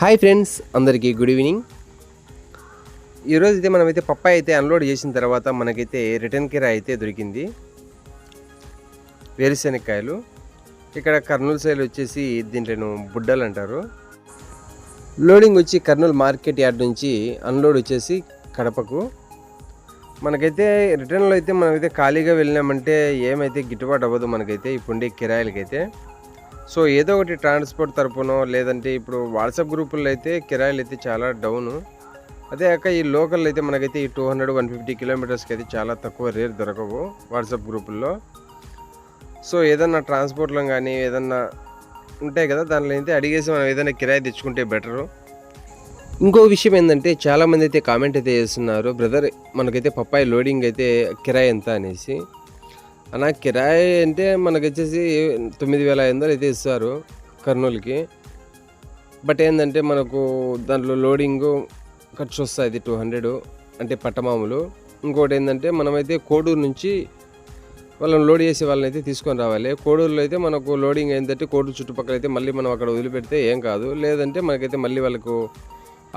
Hi friends అందరికీ good evening. ఈరోజు అయితే మనమైతే పప్పాయి అయితే అన్లోడ్ చేసిన తర్వాత మనకైతే రిటర్న్ కిరా అయితే దొరికింది. వేరుశెనక్కాయలు ఇక్కడ కర్నూలు సైడ్ వచ్చేసి దీంట్లో బుడ్డలు అంటారు. లోడింగ్ వచ్చి కర్నూలు మార్కెట్ యార్డ్ నుంచి అన్లోడ్ వచ్చేసి కడపకు. మనకైతే రిటర్న్లో అయితే మనమైతే ఖాళీగా వెళ్ళినామంటే ఏమైతే గిట్టుబాటు అవ్వదు మనకైతే ఇప్పుండే కిరాయిలకైతే. సో ఏదో ఒకటి ట్రాన్స్పోర్ట్ తరపునో లేదంటే ఇప్పుడు వాట్సాప్ గ్రూపుల్లో అయితే కిరాయిలు అయితే చాలా డౌను. అదే కాక ఈ లోకల్ అయితే మనకైతే ఈ టూ హండ్రెడ్ వన్ ఫిఫ్టీ కిలోమీటర్స్కి అయితే చాలా తక్కువ రేర్ దొరకవు వాట్సాప్ గ్రూపుల్లో. సో ఏదన్నా ట్రాన్స్పోర్ట్లో కానీ ఏదన్నా ఉంటాయి కదా దానిలో అయితే అడిగేసి మనం ఏదైనా కిరాయి తెచ్చుకుంటే బెటరు. ఇంకో విషయం ఏంటంటే చాలామంది అయితే కామెంట్ అయితే చేస్తున్నారు బ్రదర్ మనకైతే పప్పాయి లోడింగ్ అయితే కిరాయి ఎంత? అనేసి. అన్న కిరాయి అంటే మనకు వచ్చేసి తొమ్మిది వేల ఐదు వందలు అయితే ఇస్తారు కర్నూలుకి. బట్ ఏంటంటే మనకు దాంట్లో లోడింగ్ ఖర్చు వస్తుంది టూ హండ్రెడ్ అంటే పట్టమాములు. ఇంకోటి ఏంటంటే మనమైతే కోడూరు నుంచి వాళ్ళని లోడ్ చేసే వాళ్ళని అయితే తీసుకొని రావాలి. కోడూరులో అయితే మనకు లోడింగ్ ఏంటంటే కోడూరు చుట్టుపక్కల అయితే మళ్ళీ మనం అక్కడ వదిలిపెడితే ఏం కాదు. లేదంటే మనకైతే మళ్ళీ వాళ్ళకు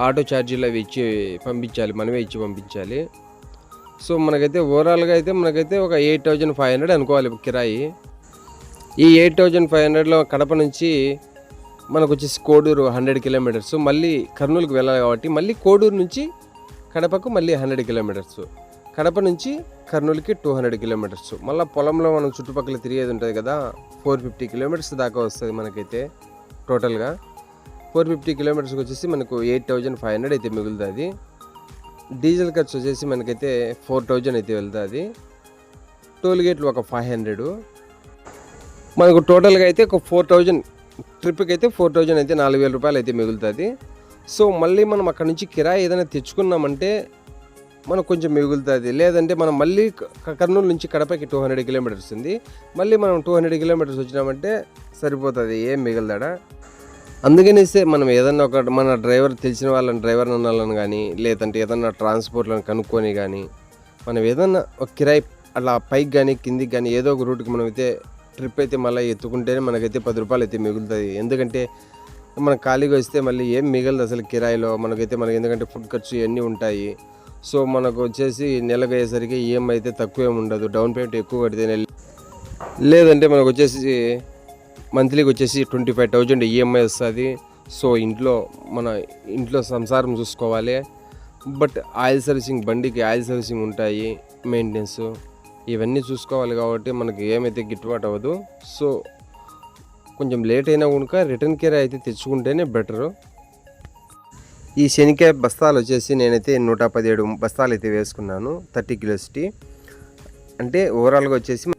ఆటో ఛార్జీలు అవి ఇచ్చి పంపించాలి మనమే ఇచ్చి పంపించాలి. సో మనకైతే ఓవరాల్గా అయితే మనకైతే ఒక ఎయిట్ థౌజండ్ ఫైవ్ హండ్రెడ్ అనుకోవాలి కిరాయి. ఈ ఎయిట్ థౌజండ్ ఫైవ్ హండ్రెడ్లో కడప నుంచి మనకు వచ్చేసి కోడూరు హండ్రెడ్ కిలోమీటర్స్ మళ్ళీ కర్నూలుకి వెళ్ళాలి కాబట్టి మళ్ళీ కోడూరు నుంచి కడపకు మళ్ళీ హండ్రెడ్ కిలోమీటర్స్ కడప నుంచి కర్నూలుకి టూ హండ్రెడ్ కిలోమీటర్స్ మళ్ళీ పొలంలో మనం చుట్టుపక్కల తిరిగేది ఉంటుంది కదా ఫోర్ ఫిఫ్టీ కిలోమీటర్స్ దాకా వస్తుంది మనకైతే టోటల్గా ఫోర్ ఫిఫ్టీ కిలోమీటర్స్కి వచ్చేసి మనకు ఎయిట్ థౌజండ్ ఫైవ్ హండ్రెడ్ అయితే మిగులుతుంది. డీజిల్ ఖర్చు వచ్చేసి మనకైతే ఫోర్ థౌజండ్ అయితే వెళ్తుంది. టోల్ గేట్లు ఒక ఫైవ్ హండ్రెడ్. మనకు టోటల్గా అయితే ఒక ఫోర్ థౌజండ్ ట్రిప్కి అయితే ఫోర్ థౌజండ్ అయితే నాలుగు వేల రూపాయలు అయితే మిగులుతుంది. సో మళ్ళీ మనం అక్కడ నుంచి కిరాయి ఏదైనా తెచ్చుకున్నామంటే మనకు కొంచెం మిగులుతుంది. లేదంటే మనం మళ్ళీ క- కర్నూలు నుంచి కడపకి టూ హండ్రెడ్ కిలోమీటర్స్ ఉంది. మళ్ళీ మనం టూ హండ్రెడ్ కిలోమీటర్స్ వచ్చినామంటే సరిపోతుంది ఏం మిగలదాడా. అందుకనేసే మనం ఏదన్నా ఒక మన డ్రైవర్ తెలిసిన వాళ్ళని డ్రైవర్ అన్నాలని కానీ లేదంటే ఏదన్నా ట్రాన్స్పోర్ట్లను కనుక్కొని కానీ మనం ఏదన్నా ఒక కిరాయి అలా పైకి కానీ కిందికి కానీ ఏదో ఒక రూట్కి మనం అయితే ట్రిప్ అయితే మళ్ళీ ఎత్తుకుంటేనే మనకైతే పది రూపాయలు అయితే మిగులుతుంది. ఎందుకంటే మనం ఖాళీగా వస్తే మళ్ళీ ఏం మిగలదు అసలు కిరాయిలో మనకైతే మనకి ఎందుకంటే ఫుడ్ ఖర్చు ఇవన్నీ ఉంటాయి. సో మనకు వచ్చేసి నెలకు అయ్యేసరికి ఈఎంఐ అయితే తక్కువ ఏమి ఉండదు. డౌన్ పేమెంట్ ఎక్కువ కడితే లేదంటే మనకు వచ్చేసి మంత్లీకి వచ్చేసి ట్వంటీ ఫైవ్ థౌజండ్ ఈఎంఐ వస్తుంది. సో ఇంట్లో మన ఇంట్లో సంసారం చూసుకోవాలి. బట్ ఆయిల్ సర్వీసింగ్ బండికి ఆయిల్ సర్వీసింగ్ ఉంటాయి మెయింటెనెన్స్ ఇవన్నీ చూసుకోవాలి కాబట్టి మనకి ఏమైతే గిట్టుబాటు అవ్వదు. సో కొంచెం లేట్ అయినా కనుక రిటర్న్ కేర్ అయితే తెచ్చుకుంటేనే బెటరు. ఈ శనికాయ బస్తాలు వచ్చేసి నేనైతే నూట పదిహేడు బస్తాలు అయితే వేసుకున్నాను థర్టీ కిలోస్టి అంటే ఓవరాల్గా వచ్చేసి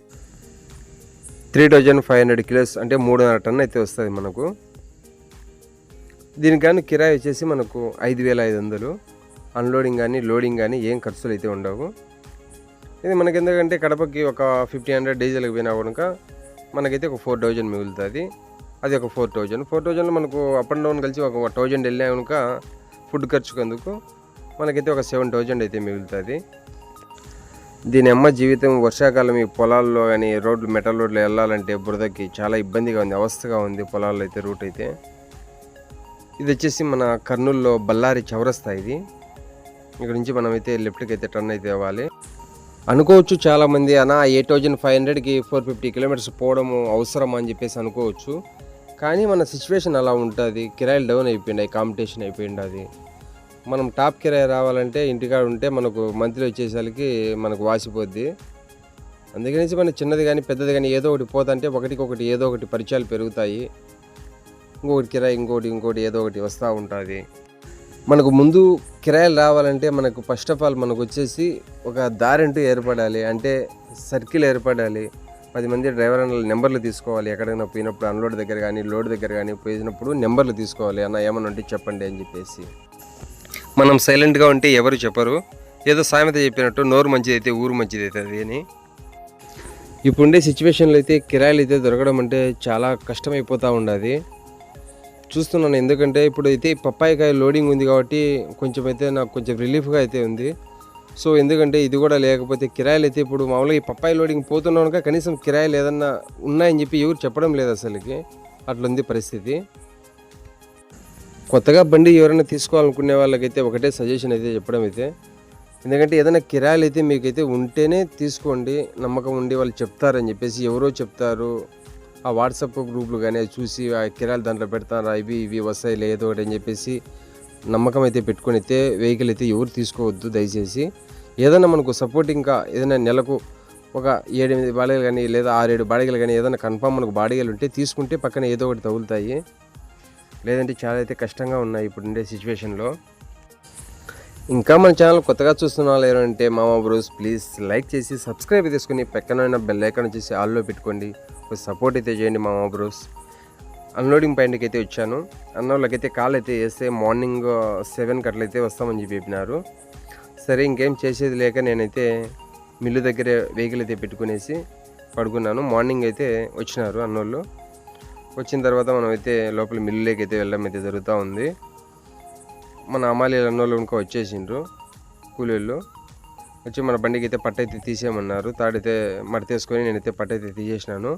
three thousand five hundred kilos అంటే మూడున్నర టన్ అయితే వస్తుంది మనకు. దీనికి కానీ కిరాయి వచ్చేసి మనకు ఐదు వేల ఐదు వందలు. అన్లోడింగ్ కానీ లోడింగ్ కానీ ఏం ఖర్చులు అయితే ఉండవు. ఇది మనకి ఎందుకంటే కడపకి ఒక ఫిఫ్టీ హండ్రెడ్ డీజిల్కి పోయినా కనుక మనకైతే ఒక ఫోర్ థౌజండ్ మిగులుతుంది. అది ఒక ఫోర్ థౌజండ్. ఫోర్ థౌజండ్లో మనకు అప్ అండ్ డౌన్ కలిసి ఒక థౌజండ్ వెళ్ళినా కనుక ఫుడ్ ఖర్చుకు అందుకు మనకైతే ఒక సెవెన్ థౌజండ్ అయితే మిగులుతుంది. దీని అమ్మ జీవితం వర్షాకాలం ఈ పొలాల్లో కానీ రోడ్లు మెటల్ రోడ్లు వెళ్ళాలంటే బురదకి చాలా ఇబ్బందిగా ఉంది అవస్థగా ఉంది పొలాల్లో అయితే రూట్ అయితే. ఇది వచ్చేసి మన కర్నూలులో బళ్ళారి చౌరస్తా ఇది. ఇక్కడ నుంచి మనం అయితే లెఫ్ట్కి అయితే టర్న్ అయితే ఇవ్వాలి అనుకోవచ్చు చాలామంది అన్న ఎయిట్ థౌజండ్ ఫైవ్ హండ్రెడ్కి ఫోర్ ఫిఫ్టీ కిలోమీటర్స్ పోవడం అవసరం అని చెప్పేసి అనుకోవచ్చు. కానీ మన సిచ్యువేషన్ అలా ఉంటుంది. కిరాయిలు డౌన్ అయిపోయింది కాంపిటీషన్ అయిపోయింది అది. మనం టాప్ కిరాయి రావాలంటే ఇంటికాడ ఉంటే మనకు మంత్లీ వచ్చేసరికి మనకు వాసిపోద్ది. అందుకనేసి మన చిన్నది కానీ పెద్దది కానీ ఏదో ఒకటి పోతుంటే ఒకటికి ఒకటి ఏదో ఒకటి పరిచయాలు పెరుగుతాయి. ఇంకొకటి కిరాయి ఇంకోటి ఇంకోటి ఏదో ఒకటి వస్తూ ఉంటుంది. మనకు ముందు కిరాయిలు రావాలంటే మనకు ఫస్ట్ ఆఫ్ ఆల్ మనకు వచ్చేసి ఒక దారి అంటూ ఏర్పడాలి. అంటే సర్కిల్ ఏర్పడాలి. పది మంది డ్రైవర్ అన్న నెంబర్లు తీసుకోవాలి. ఎక్కడైనా పోయినప్పుడు అన్లోడ్ దగ్గర కానీ లోడ్ దగ్గర కానీ పోయినప్పుడు నెంబర్లు తీసుకోవాలి. అన్న ఏమన్నా ఉంటే చెప్పండి అని చెప్పేసి. మనం సైలెంట్గా ఉంటే ఎవరు చెప్పరు. ఏదో సామెత చెప్పినట్టు నోరు మంచిది అయితే ఊరు మంచిది అవుతుంది అని. ఇప్పుడుండే సిచ్యువేషన్లో అయితే కిరాయిలు అయితే దొరకడం అంటే చాలా కష్టమైపోతూ ఉండదు. చూస్తున్నాను ఎందుకంటే ఇప్పుడు అయితే పప్పాయికాయ లోడింగ్ ఉంది కాబట్టి కొంచెం అయితే నాకు కొంచెం రిలీఫ్గా అయితే ఉంది. సో ఎందుకంటే ఇది కూడా లేకపోతే కిరాయిలు అయితే ఇప్పుడు మామూలుగా ఈ పప్పాయి లోడింగ్ పోతున్నానుక కనీసం కిరాయిలు ఏదన్నా ఉన్నాయని చెప్పి ఎవరు చెప్పడం లేదు అసలుకి. అట్లుంది పరిస్థితి. కొత్తగా బండి ఎవరైనా తీసుకోవాలనుకునే వాళ్ళకైతే ఒకటే సజెషన్ అయితే చెప్పడం అయితే. ఎందుకంటే ఏదైనా కిరాయిలు అయితే మీకైతే ఉంటేనే తీసుకోండి నమ్మకం ఉండి వాళ్ళు చెప్తారని చెప్పేసి ఎవరో చెప్తారు. ఆ వాట్సాప్ గ్రూపులు కానీ చూసి ఆ కిరాయిలు దాంట్లో పెడతారా ఇవి ఇవి వస్తాయి లేదో ఒకటి అని చెప్పేసి నమ్మకం అయితే పెట్టుకొని అయితే వెహికల్ అయితే ఎవరు తీసుకోవద్దు దయచేసి. ఏదైనా మనకు సపోర్ట్ ఇంకా ఏదైనా నెలకు ఒక ఏడెనిమిది బాడీలు కానీ లేదా ఆరేడు బాడీలు కానీ ఏదైనా కన్ఫామ్ మనకు బాడీలు ఉంటే తీసుకుంటే పక్కన ఏదో ఒకటి తగులుతాయి. లేదంటే చాలా అయితే కష్టంగా ఉన్నాయి ఇప్పుడు ఉండే సిచ్యువేషన్లో. ఇంకా మన ఛానల్ కొత్తగా చూస్తున్న వాళ్ళు అంటే మామ బ్రోస్ ప్లీజ్ లైక్ చేసి సబ్స్క్రైబ్ చేసుకుని పక్కన ఉన్న బెల్ ఐకాన్ వచ్చేసి ఆల్లో పెట్టుకోండి. కొంచెం సపోర్ట్ అయితే చేయండి మామ బ్రోస్. అన్లోడింగ్ పాయింట్కి అయితే వచ్చాను. అన్నోళ్ళకైతే కాల్ అయితే వేస్తే మార్నింగ్ సెవెన్కి అట్లయితే వస్తామని చెప్పి చెప్పినారు. సరే ఇంకేం చేసేది లేక నేనైతే మిల్లు దగ్గర వెహికల్ అయితే పెట్టుకునేసి పడుకున్నాను. మార్నింగ్ అయితే వచ్చినారు అన్నోళ్ళు. వచ్చిన తర్వాత మనం అయితే లోపల మిల్లులోకి అయితే వెళ్ళడం అయితే జరుగుతూ ఉంది. మన అమ్మాయిలు అన్నోళ్ళు ఇంకా వచ్చేసిండ్రు కూలీళ్ళు వచ్చి మన బండికి అయితే పట్టయితే తీసేయమన్నారు. తాడైతే మడతేసుకొని నేనైతే పట్టయితే తీసేసినాను.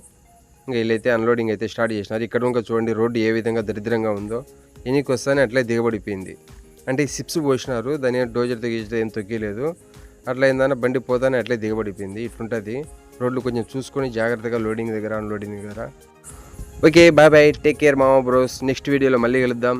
ఇంకా వీళ్ళైతే అన్లోడింగ్ అయితే స్టార్ట్ చేసినారు. ఇక్కడ ఇంకా చూడండి రోడ్డు ఏ విధంగా దరిద్రంగా ఉందో. ఎనికి వస్తానే అట్లే దిగబడిపోయింది. అంటే ఈ సిప్స్ పోసినారు దాని డోజర్ తగ్గించడం ఏం తొక్కిలేదు. అట్లా ఏందన్నా బండి పోతానే అట్లే దిగబడిపోయింది. ఇట్లుంటుంది. రోడ్లు కొంచెం చూసుకొని జాగ్రత్తగా లోడింగ్ దగ్గర అన్లోడింగ్ దగ్గర. Okay bye bye take care మామా బ్రోస్ నెక్స్ట్ వీడియోలో మళ్ళీ కలుద్దాం.